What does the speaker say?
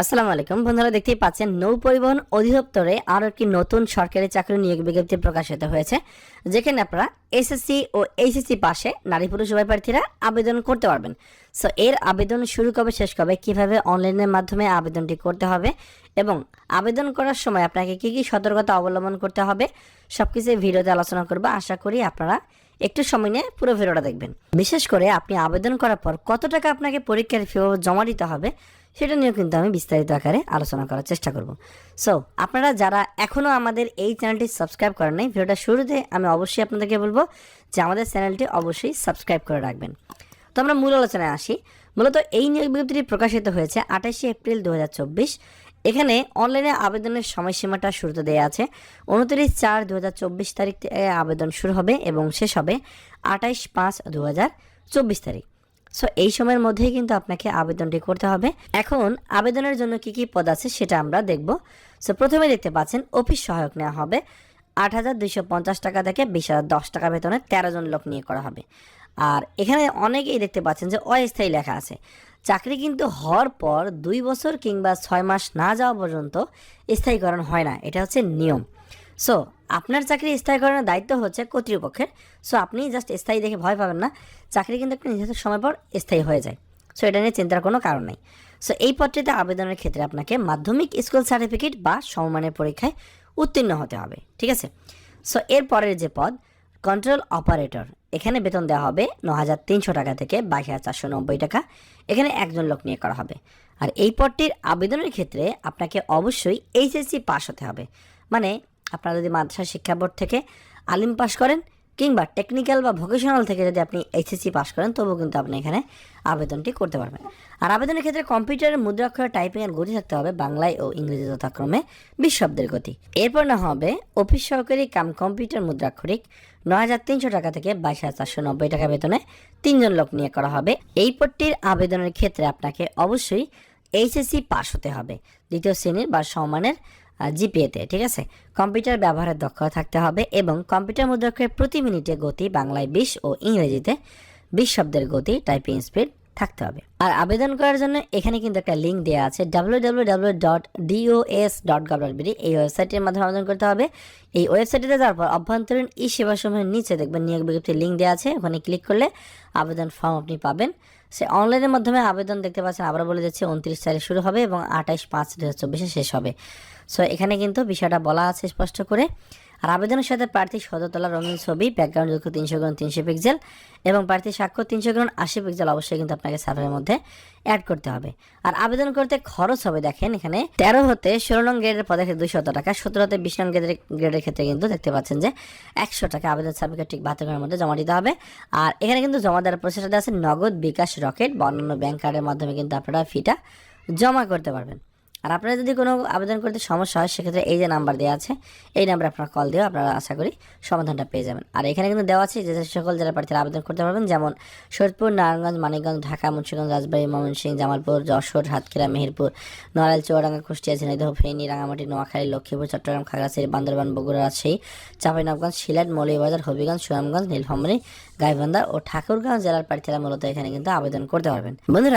আসসালামু আলাইকুম। বন্ধুরা, দেখতেই পাচ্ছেন নৌ পরিবহন অধিদপ্তরে আরও একটি নতুন সরকারি চাকরি নিয়োগ বিজ্ঞপ্তি প্রকাশিত হয়েছে, যেখানে আপনারা এসএসসি ও এইচএসসি পাশে নারী পুরুষ উভয় প্রার্থীরা আবেদন করতে পারবেন। সো এর আবেদন শুরু কবে, শেষ কবে, কীভাবে অনলাইনের মাধ্যমে আবেদনটি করতে হবে এবং আবেদন করার সময় আপনাকে কি কি সতর্কতা অবলম্বন করতে হবে সব কিছু ভিডিওতে আলোচনা করব। আশা করি আপনারা একটু সময় নিয়ে পুরো ভিডিওটা দেখবেন। বিশেষ করে আপনি আবেদন করার পর কত টাকা আপনাকে পরীক্ষার ফি জমা দিতে হবে সেটা নিয়েও কিন্তু আমি বিস্তারিত আকারে আলোচনা করার চেষ্টা করব। সো আপনারা যারা এখনও আমাদের এই চ্যানেলটি সাবস্ক্রাইব করেন নাই, ভিডিওটা শুরুতে আমি অবশ্যই আপনাদেরকে বলব যে আমাদের চ্যানেলটি অবশ্যই সাবস্ক্রাইব করে রাখবেন। তো আমরা মূল আলোচনায় আসি। মূলত এই নিয়োগ বিজ্ঞপ্তিটি প্রকাশিত হয়েছে আঠাশে এপ্রিল দু হাজার চব্বিশ। এখানে অনলাইনে আবেদনের সময়সীমাটা শুরুতে দেওয়া আছে। উনত্রিশ চার দু তারিখ থেকে আবেদন শুরু হবে এবং শেষ হবে আঠাইশ পাঁচ দু চব্বিশ তারিখ। সো এই সময়ের মধ্যেই কিন্তু আপনাকে আবেদনটি করতে হবে। এখন, আবেদনের জন্য কি কি পদ আছে সেটা আমরা দেখব। সো প্রথমে দেখতে পাচ্ছেন, অফিস সহায়ক নেওয়া হবে। আট হাজার দুইশো পঞ্চাশ টাকা থেকে বিশ হাজার দশ টাকা বেতনে তেরো জন লোক নিয়ে করা হবে। আর এখানে অনেকেই দেখতে পাচ্ছেন যে অস্থায়ী লেখা আছে। চাকরি কিন্তু হওয়ার পর দুই বছর কিংবা ছয় মাস না যাওয়া পর্যন্ত স্থায়ীকরণ হয় না। এটা হচ্ছে নিয়ম। সো আপনার চাকরি স্থায়ীকরণের দায়িত্ব হচ্ছে কর্তৃপক্ষের। সো আপনি জাস্ট স্থায়ী দেখে ভয় পাবেন না। চাকরি কিন্তু একটা নির্দিষ্ট সময় পর স্থায়ী হয়ে যায়। সো এটা নিয়ে চিন্তার কোনো কারণ নেই। সো এই পদটিতে আবেদনের ক্ষেত্রে আপনাকে মাধ্যমিক স্কুল সার্টিফিকেট বা সমমানের পরীক্ষায় উত্তীর্ণ হতে হবে, ঠিক আছে? সো এর পরের যে পদ কন্ট্রোল অপারেটর এখানে বেতন দেওয়া হবে ন হাজার তিনশো টাকা থেকে বাইশ হাজার চারশো নব্বই টাকা। এখানে একজন লোক নিয়ে করা হবে। আর এই পদটির আবেদনের ক্ষেত্রে আপনাকে অবশ্যই এইচএসসি পাস হতে হবে। মানে আপনারা যদি মাদ্রাসা শিক্ষা বোর্ড থেকে আলিম পাস করেন কিংবা টেকনিক্যাল বা ভোকেশনাল থেকে যদি আপনি এইচএসসি পাস করেন, তবুও কিন্তু আপনি এখানে আবেদনটি করতে পারবেন। আর আবেদনের ক্ষেত্রে কম্পিউটারের মুদ্রাক্ষরে টাইপিং এর গতি থাকতে হবে বাংলায় ও ইংরেজি যথাক্রমে বিশ শব্দের গতি। এরপর না হবে অফিস সহকারী কাম কম্পিউটার মুদ্রাক্ষরিক নয় হাজার তিনশো টাকা থেকে বাইশ হাজার চারশো নব্বই টাকা বেতনে তিনজন লোক নিয়ে করা হবে। এই পদটির আবেদনের ক্ষেত্রে আপনাকে অবশ্যই এইচএসসি পাস হতে হবে। দ্বিতীয় শ্রেণির বা সমানের জিপিএতে ঠিক আছে? কম্পিউটার ব্যবহারের দক্ষ থাকতে হবে এবং কম্পিউটার মুদ্রাক্ষরের প্রতি মিনিটে গতি বাংলায় বিশ ও ইংরেজিতে বিশ শব্দের গতি টাইপিং স্পিড থাকতে হবে। আর আবেদন করার জন্য এখানে কিন্তু একটা লিঙ্ক দেওয়া আছে W W W dot DOS dot government এই ওয়েবসাইটের মাধ্যমে আবেদন করতে হবে। এই ওয়েবসাইটে যাওয়ার পর অভ্যন্তরীণ ই সেবা সমূহের নিচে দেখবেন নিয়োগ বিজ্ঞপ্তির লিঙ্ক দেওয়া আছে। ওখানে ক্লিক করলে আবেদন ফর্ম আপনি পাবেন। সে অনলাইনের মাধ্যমে আবেদন দেখতে পাচ্ছেন আবার বলে যাচ্ছে উনত্রিশ তারিখ শুরু হবে এবং আঠাইশ পাঁচ দু হাজার চব্বিশে শেষ হবে। সো এখানে কিন্তু বিষয়টা বলা আছে স্পষ্ট করে। আর আবেদনের সাথে প্রার্থী সদতলা রঙিন ছবি ব্যাকগ্রাউন্ড যোগ্য তিনশো গ্রাম তিনশো পিক্সেল এবং প্রার্থী স্বাক্ষর তিনশো গ্রাম আশি পিক্সেল অবশ্যই কিন্তু আপনাকে সার্ভের মধ্যে অ্যাড করতে হবে। আর আবেদন করতে খরচ হবে দেখেন, এখানে তেরো হতে ষোলো নং গ্রেডের পদে দুইশত টাকা, সতেরো হতে বিশ নং গ্রেডের গ্রেডের ক্ষেত্রে কিন্তু দেখতে পাচ্ছেন যে একশো টাকা আবেদন সার্টিফিকেট ঠিক বাহাত্তর ঘণ্টার মধ্যে জমা দিতে হবে। আর এখানে কিন্তু জমা দেওয়ার প্রসেসটা আছে নগদ বিকাশ রকেট বা অন্যান্য ব্যাংক কার্ডের মাধ্যমে কিন্তু আপনারা ফিটা জমা করতে পারবেন। আর আপনারা যদি কোনো আবেদন করতে সমস্যা হয়, সেক্ষেত্রে এই যে নাম্বার দেওয়া আছে, এই নাম্বারে আপনারা কল দিয়েও আপনারা আশা করি সমাধানটা পেয়ে যাবেন। আর এখানে কিন্তু দেওয়া আছে যে সকল জেলা প্রার্থীরা আবেদন করতে পারবেন, যেমন শরীরপুর নারায়ণগঞ্জ, মানিকগঞ্জ, ঢাকা, মুন্সিগঞ্জ, রাজবাড়ী, ময়মনসিংহ, জামালপুর, যশোর হাতখিরা মেহেরপুর, নড়াইল, চুয়াডাঙ্গা, কুষ্টিয়া, ঝিনাইদহ, ফেনী রাঙামাটি নোয়াখালী, লক্ষ্মীপুর, চট্টগ্রাম, খাগড়াছড়ি, বান্দরবান, বগুড়া, রাজশাহী, চাঁপাইনবাবগঞ্জ, সিলেট, মৌলভীবাজার, হবিগঞ্জ, সুনামগঞ্জ, নীলফামারী, গাইবান্ধা ও ঠাকুরগাঁও জেলার প্রার্থীরা মূলত এখানে কিন্তু আবেদন করতে পারবেন। বন্ধুরা